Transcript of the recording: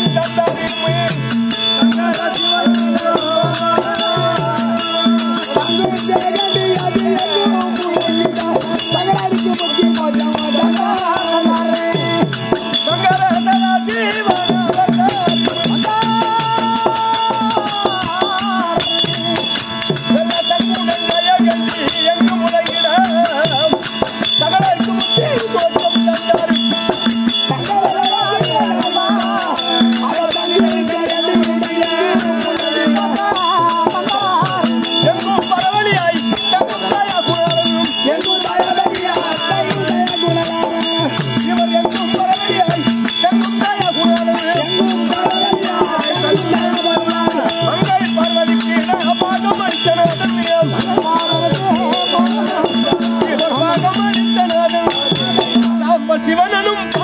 Thank you. சிவனும்